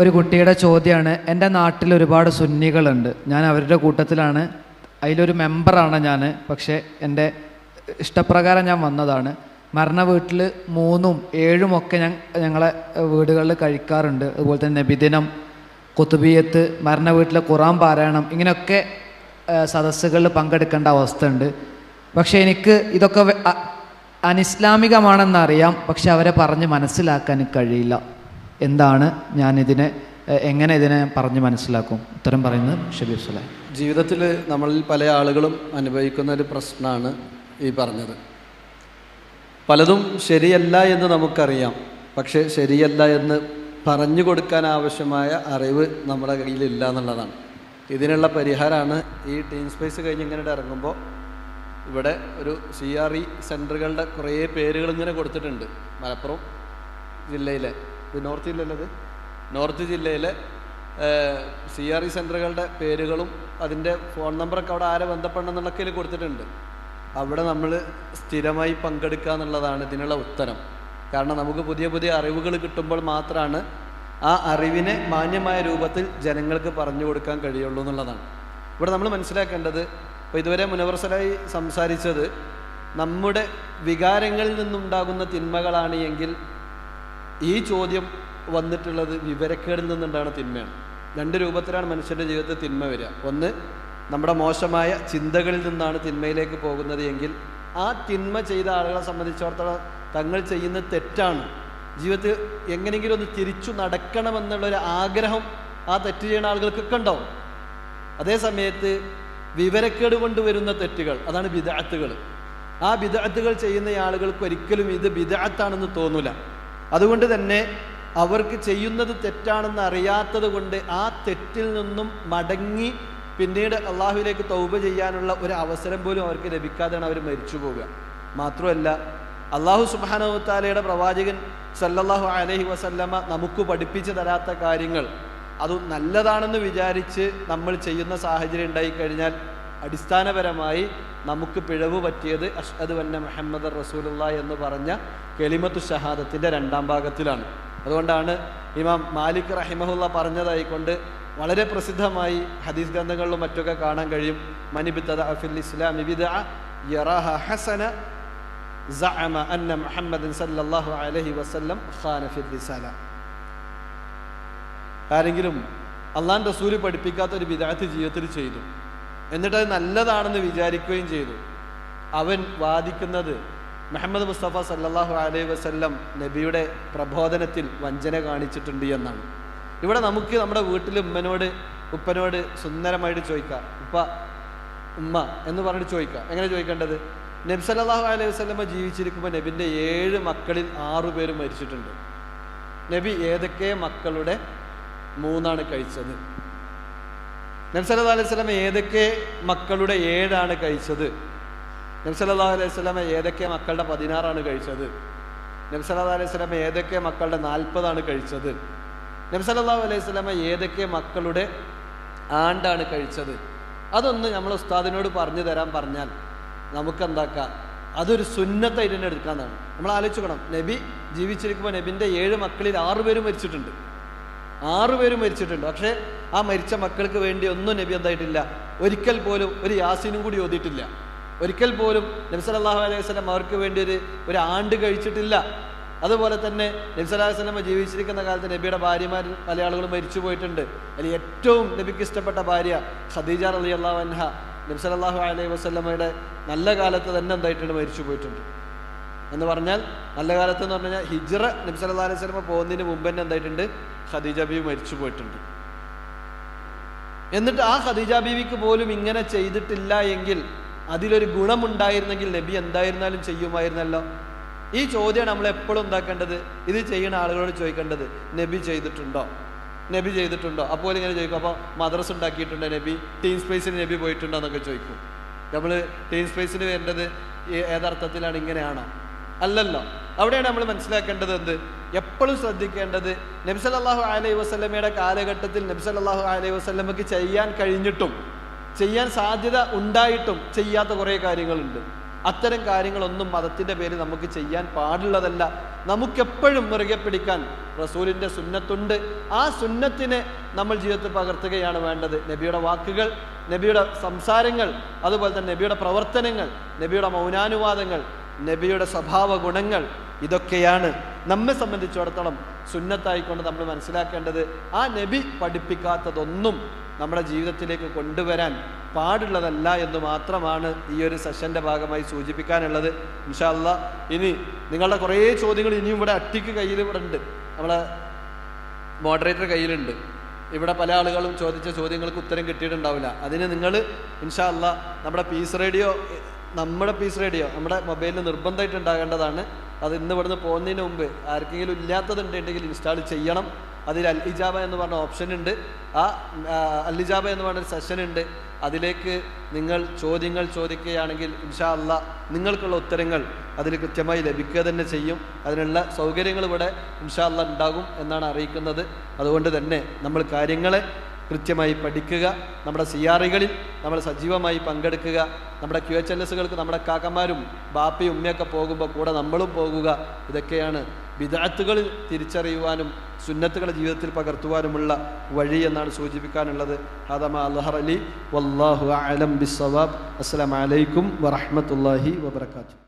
ഒരു കുട്ടിയുടെ ചോദ്യമാണ് എന്റെ നാട്ടിൽ ഒരുപാട് സുന്നികളുണ്ട്. ഞാൻ അവരുടെ കൂട്ടത്തിലാണ്. അതിലൊരു മെമ്പറാണ് ഞാൻ. പക്ഷേ എന്റെ ഇഷ്ടപ്രകാരം ഞാൻ വന്നതാണ്. മരണ വീട്ടിൽ മൂന്നും ഏഴും ഒക്കെ ഞാൻ ഞങ്ങളെ വീടുകളിൽ കഴിക്കാറുണ്ട്. അതുപോലെ തന്നെ നബിദിനം കുത്തുബിയത്ത് മരണ വീട്ടിലെ ഖുറാൻ പാരായണം ഇങ്ങനെയൊക്കെ സദസ്സുകളിൽ പങ്കെടുക്കേണ്ട അവസ്ഥ ഉണ്ട് പക്ഷേ എനിക്ക് ഇതൊക്കെ അനിസ്ലാമികമാണെന്നറിയാം. പക്ഷെ അവരെ പറഞ്ഞ് മനസ്സിലാക്കാൻ കഴിയില്ല. എന്താണ് ഞാനിതിനെ എങ്ങനെ ഇതിനെ പറഞ്ഞ് മനസ്സിലാക്കും? ഉത്തരം പറയുന്നത് ഷബീർ സുലൈം. ജീവിതത്തിൽ നമ്മളിൽ പല ആളുകളും അനുഭവിക്കുന്ന ഒരു പ്രശ്നമാണ് ഈ പറഞ്ഞത്. പലതും ശരിയല്ല എന്ന് നമുക്കറിയാം. പക്ഷേ ശരിയല്ല എന്ന് പറഞ്ഞു കൊടുക്കാൻ ആവശ്യമായ അറിവ് നമ്മുടെ കയ്യിലില്ല എന്നുള്ളതാണ്. ഇതിനുള്ള പരിഹാരമാണ് ഈ ടീം സ്പേസ് കഴിഞ്ഞ് ഇങ്ങനെ ഇറങ്ങുമ്പോൾ ഇവിടെ ഒരു സി ആർ ഇ സെന്ററുകളുടെ കുറേ പേരുകൾ ഇങ്ങനെ കൊടുത്തിട്ടുണ്ട് മലപ്പുറം ജില്ലയിലെ. ഇത് നോർത്ത് ജില്ലയിലത് നോർത്ത് ജില്ലയിലെ സി ആർ ഇ സെന്ററുകളുടെ പേരുകളും അതിന്റെ ഫോൺ നമ്പറൊക്കെ അവിടെ ആരെ ബന്ധപ്പെടണമെന്നുള്ളൊക്കെ ഇതിൽ കൊടുത്തിട്ടുണ്ട്. അവിടെ നമ്മൾ സ്ഥിരമായി പങ്കെടുക്കുക എന്നുള്ളതാണ് ഇതിനുള്ള ഉത്തരം. കാരണം നമുക്ക് പുതിയ പുതിയ അറിവുകൾ കിട്ടുമ്പോൾ മാത്രമാണ് ആ അറിവിനെ മാന്യമായ രൂപത്തിൽ ജനങ്ങൾക്ക് പറഞ്ഞു കൊടുക്കാൻ കഴിയുള്ളൂ എന്നുള്ളതാണ്. ഇവിടെ നമ്മൾ മനസ്സിലാക്കേണ്ടത് ഇപ്പോൾ ഇതുവരെ മുനവർസലായി സംസാരിച്ചത് നമ്മുടെ വികാരങ്ങളിൽ നിന്നുണ്ടാകുന്ന തിന്മകളാണ് എങ്കിൽ ഈ ചോദ്യം വന്നിട്ടുള്ളത് വിവരക്കേടിൽ നിന്നുണ്ടാണ് തിന്മയാണ്. രണ്ട് രൂപത്തിലാണ് മനുഷ്യന്റെ ജീവിതത്തിൽ തിന്മ വരിക. ഒന്ന് നമ്മുടെ മോശമായ ചിന്തകളിൽ നിന്നാണ് തിന്മയിലേക്ക് പോകുന്നത് എങ്കിൽ ആ തിന്മ ചെയ്ത ആളുകളെ സംബന്ധിച്ചിടത്തോളം തങ്ങൾ ചെയ്യുന്ന തെറ്റാണ്. ജീവിതത്തിൽ എങ്ങനെയെങ്കിലും ഒന്ന് തിരിച്ചു നടക്കണമെന്നുള്ള ഒരു ആഗ്രഹം ആ തെറ്റ് ചെയ്യുന്ന ആളുകൾക്കൊക്കെ ഉണ്ടാവും. അതേ സമയത്ത് വിവരക്കേട് കൊണ്ടുവരുന്ന തെറ്റുകൾ അതാണ് ബിദാത്തുകൾ ആ ബിദാത്തുകൾ ചെയ്യുന്ന ആളുകൾക്ക് ഒരിക്കലും ഇത് ബിദാത്താണെന്ന് തോന്നൂല. അതുകൊണ്ട് തന്നെ അവർക്ക് ചെയ്യുന്നത് തെറ്റാണെന്ന് അറിയാത്തത് കൊണ്ട് ആ തെറ്റിൽ നിന്നും മടങ്ങി പിന്നീട് അള്ളാഹുവിലേക്ക് തൗബ ചെയ്യാനുള്ള ഒരു അവസരം പോലും അവർക്ക് ലഭിക്കാതെയാണ് അവർ മരിച്ചു പോവുക. മാത്രമല്ല അള്ളാഹു സുബാനവത്താലയുടെ പ്രവാചകൻ സല്ലല്ലാഹു അലഹി വസല്ലമ നമുക്ക് പഠിപ്പിച്ചു തരാത്ത കാര്യങ്ങൾ അത് നല്ലതാണെന്ന് വിചാരിച്ച് നമ്മൾ ചെയ്യുന്ന സാഹചര്യം ഉണ്ടായിക്കഴിഞ്ഞാൽ അടിസ്ഥാനപരമായി നമുക്ക് പിഴവ് പറ്റിയത് അഷ്ഹദ് വന്ന മുഹമ്മദ് റസൂലുള്ള എന്ന് പറഞ്ഞ കെലിമത്തു ഷഹാദത്തിന്റെ രണ്ടാം ഭാഗത്തിലാണ്. അതുകൊണ്ടാണ് ഇമാം മാലിക് റഹിമഹുല്ല പറഞ്ഞതായിക്കൊണ്ട് വളരെ പ്രസിദ്ധമായി ഹദീസ് ഗ്രന്ഥങ്ങളിലും മറ്റൊക്കെ കാണാൻ കഴിയും. മനിബിത്തദ അഫിൽ ഇസ്ലാം വിവിധ യറാഹ ഹസന സഅമ അന്ന മുഹമ്മദൻ സല്ലല്ലാഹു അലൈഹി വസല്ലം ഖാന ഫിൽ ആരെങ്കിലും അള്ളാൻ റസൂൽ പഠിപ്പിക്കാത്ത ഒരു വിദാർത്ഥി ജീവിതത്തിൽ ചെയ്തു. എന്നിട്ട് അത് നല്ലതാണെന്ന് വിചാരിക്കുകയും ചെയ്തു. അവൻ വാദിക്കുന്നത് മുഹമ്മദ് മുസ്തഫ സല്ലാഹു അലൈഹി വസ്ല്ലം നബിയുടെ പ്രബോധനത്തിൽ വഞ്ചന കാണിച്ചിട്ടുണ്ട് എന്നാണ്. ഇവിടെ നമുക്ക് നമ്മുടെ വീട്ടിൽ ഉമ്മനോട് ഉപ്പനോട് സുന്ദരമായിട്ട് ചോദിക്കാം. ഉപ്പ ഉമ്മ എന്ന് പറഞ്ഞിട്ട് ചോദിക്കാം. എങ്ങനെ ചോദിക്കേണ്ടത്? നബി സല്ലാഹു അലൈഹി വസ്ല്ലമ്മ ജീവിച്ചിരിക്കുമ്പോൾ നബിന്റെ ഏഴ് മക്കളിൽ ആറു പേര് മരിച്ചിട്ടുണ്ട്. നബി ഏതൊക്കെ മക്കളുടെ മൂന്നാണ് കഴിച്ചത്? നബി സല്ലല്ലാഹു അലൈഹി ഏതൊക്കെ മക്കളുടെ ഏഴാണ് കഴിച്ചത്? നബി സല്ലല്ലാഹു അലൈഹി വസല്ലമ ഏതൊക്കെ മക്കളുടെ പതിനാറാണ് കഴിച്ചത്? നബി സല്ലല്ലാഹു അലൈഹി വസല്ലമ ഏതൊക്കെ മക്കളുടെ നാൽപ്പതാണ് കഴിച്ചത്? നബി സല്ലല്ലാഹു അലൈഹി വസല്ലമ ഏതൊക്കെ മക്കളുടെ ആണ്ടാണ് കഴിച്ചത്? അതൊന്ന് നമ്മൾ ഉസ്താദിനോട് പറഞ്ഞു തരാൻ പറഞ്ഞാൽ നമുക്ക് എന്താക്കാം അതൊരു സുന്നത്തായിട്ട് തന്നെ എടുക്കാന്നാണ്. നമ്മൾ ആലോചിക്കണം നബി ജീവിച്ചിരിക്കുമ്പോൾ നബിന്റെ ഏഴ് മക്കളിൽ ആറുപേരും മരിച്ചിട്ടുണ്ട്. ആറ് പേരും മരിച്ചിട്ടുണ്ട്. പക്ഷേ ആ മരിച്ച മക്കൾക്ക് വേണ്ടി ഒന്നും നബി എന്തായിട്ടില്ല. ഒരിക്കൽ പോലും ഒരു യാസീനും കൂടി ഓതിയിട്ടില്ല. ഒരിക്കൽ പോലും നബി സല്ലല്ലാഹു അലൈഹി വസ്ലം അവർക്ക് വേണ്ടി ഒരു ഒരു ആണ്ട് കഴിച്ചിട്ടില്ല. അതുപോലെ തന്നെ നബി സല്ലല്ലാഹു അലൈഹി വസല്ലം ജീവിച്ചിരിക്കുന്ന കാലത്ത് നബിയുടെ ഭാര്യമാർ പല ആളുകളും മരിച്ചു പോയിട്ടുണ്ട്. അതിൽ ഏറ്റവും നബിക്ക് ഇഷ്ടപ്പെട്ട ഭാര്യ ഖദീജ റളിയല്ലാഹു അൻഹ. നബി സല്ലല്ലാഹു അലൈഹി വസ്ലമയുടെ നല്ല കാലത്ത് തന്നെ എന്തായിട്ടുണ്ട്? മരിച്ചു പോയിട്ടുണ്ട്. എന്ന് പറഞ്ഞാൽ നല്ല കാലത്ത് എന്ന് പറഞ്ഞു കഴിഞ്ഞാൽ ഹിജ്റ നബി സല്ലല്ലാഹു അലൈഹി സ്വലമ പോകുന്നതിന് മുമ്പ് തന്നെ എന്തായിട്ടുണ്ട്? ഖദീജ ബീവി മരിച്ചു പോയിട്ടുണ്ട്. എന്നിട്ട് ആ ഖദീജ ബീവിക്ക് പോലും ഇങ്ങനെ ചെയ്തിട്ടില്ല എങ്കിൽ അതിലൊരു ഗുണമുണ്ടായിരുന്നെങ്കിൽ നബി എന്തായിരുന്നാലും ചെയ്യുമായിരുന്നല്ലോ. ഈ ചോദ്യമാണ് നമ്മൾ എപ്പോഴും ഉണ്ടാക്കേണ്ടത് ഇത് ചെയ്യുന്ന ആളുകളോട് ചോദിക്കേണ്ടത് നബി ചെയ്തിട്ടുണ്ടോ? നബി ചെയ്തിട്ടുണ്ടോ? അപ്പോൾ ഇങ്ങനെ ചോദിക്കും അപ്പോൾ മദ്രസ് ഉണ്ടാക്കിയിട്ടുണ്ടോ നബി? ടീം സ്പേസിന് നബി പോയിട്ടുണ്ടോ എന്നൊക്കെ ചോദിക്കും. നമ്മൾ ടീം സ്പേസിന് വരേണ്ടത് ഏതർത്ഥത്തിലാണ്? ഇങ്ങനെയാണോ? അല്ലല്ലോ. അവിടെയാണ് നമ്മൾ മനസ്സിലാക്കേണ്ടത് എന്ത്? എപ്പോഴും ശ്രദ്ധിക്കേണ്ടത് നബ്സലല്ലാഹു അലൈഹി വസ്ലമയുടെ കാലഘട്ടത്തിൽ നബ്സലല്ലാഹു അലൈഹി വസ്ലമക്ക് ചെയ്യാൻ കഴിഞ്ഞിട്ടും ചെയ്യാൻ സാധ്യത ഉണ്ടായിട്ടും ചെയ്യാത്ത കുറേ കാര്യങ്ങളുണ്ട്. അത്തരം കാര്യങ്ങളൊന്നും മതത്തിന്റെ പേരിൽ നമുക്ക് ചെയ്യാൻ പാടുള്ളതല്ല. നമുക്കെപ്പോഴും മുറുകെ പിടിക്കാൻ റസൂലിന്റെ സുന്നത്തുണ്ട്. ആ സുന്നത്തിനെ നമ്മൾ ജീവിതത്തിൽ പകർത്തുകയാണ് വേണ്ടത്. നബിയുടെ വാക്കുകൾ നബിയുടെ സംസാരങ്ങൾ അതുപോലെ തന്നെ നബിയുടെ പ്രവർത്തനങ്ങൾ നബിയുടെ മൗനാനുവാദങ്ങൾ നബിയുടെ സ്വഭാവ ഗുണങ്ങൾ ഇതൊക്കെയാണ് നമ്മെ സംബന്ധിച്ചിടത്തോളം സുന്നത്തായിക്കൊണ്ട് നമ്മൾ മനസ്സിലാക്കേണ്ടത്. ആ നബി പഠിപ്പിക്കാത്തതൊന്നും നമ്മുടെ ജീവിതത്തിലേക്ക് കൊണ്ടുവരാൻ പാടുള്ളതല്ല എന്ന് മാത്രമാണ് ഈ ഒരു സെഷന്റെ ഭാഗമായി സൂചിപ്പിക്കാനുള്ളത്. ഇൻഷാല്ല ഇനി നിങ്ങളുടെ കുറേ ചോദ്യങ്ങൾ ഇനിയും ഇവിടെ അട്ടിക്ക് കയ്യിൽ ഇവിടെ ഉണ്ട്. നമ്മളെ മോഡറേറ്റർ കയ്യിലുണ്ട്. ഇവിടെ പല ആളുകളും ചോദിച്ച ചോദ്യങ്ങൾക്ക് ഉത്തരം കിട്ടിയിട്ടുണ്ടാവില്ല. അതിന് നിങ്ങൾ ഇൻഷാല്ല നമ്മുടെ പീസ് റേഡിയോ നമ്മുടെ പീസ് റേഡിയോ? നമ്മുടെ മൊബൈലിൽ നിർബന്ധമായിട്ട് ഉണ്ടാകേണ്ടതാണ്. അത് ഇന്ന് ഇവിടുന്ന് പോകുന്നതിന് മുമ്പ് ആർക്കെങ്കിലും ഇല്ലാത്തതുണ്ടെങ്കിൽ ഇൻസ്റ്റാൾ ചെയ്യണം. അതിൽ അൽഹിജാബ എന്ന് പറഞ്ഞ ഓപ്ഷൻ ഉണ്ട്. ആ അൽഹിജാബ എന്ന് പറഞ്ഞൊരു സെഷൻ ഉണ്ട്. അതിലേക്ക് നിങ്ങൾ ചോദ്യങ്ങൾ ചോദിക്കുകയാണെങ്കിൽ ഇൻഷാ അല്ല നിങ്ങൾക്കുള്ള ഉത്തരങ്ങൾ അതിൽ കൃത്യമായി ലഭിക്കുക തന്നെ ചെയ്യും. അതിനുള്ള സൗകര്യങ്ങൾ ഇവിടെ ഇൻഷാ അല്ല ഉണ്ടാകും എന്നാണ് അറിയിക്കുന്നത്. അതുകൊണ്ട് തന്നെ നമ്മൾ കാര്യങ്ങളെ കൃത്യമായി പഠിക്കുക. നമ്മുടെ സിയാറികളിൽ നമ്മൾ സജീവമായി പങ്കെടുക്കുക. നമ്മുടെ ക്യു എച്ച് എൽ എസുകൾക്ക് നമ്മുടെ കാക്കന്മാരും ബാപ്പയും ഉമ്മയൊക്കെ പോകുമ്പോൾ കൂടെ നമ്മളും പോകുക. ഇതൊക്കെയാണ് വിദാത്തുകൾ തിരിച്ചറിയുവാനും സുന്നത്തുകൾ ജീവിതത്തിൽ പകർത്തുവാനുമുള്ള വഴി എന്നാണ് സൂചിപ്പിക്കാനുള്ളത്. ഹദമ അലഹർ അലി. വല്ലാഹു അലം ബിസ്സവാബ്. അസ്സലാമു അലൈക്കും വറഹ്മത്തുള്ളാഹി വബറകാതുഹു.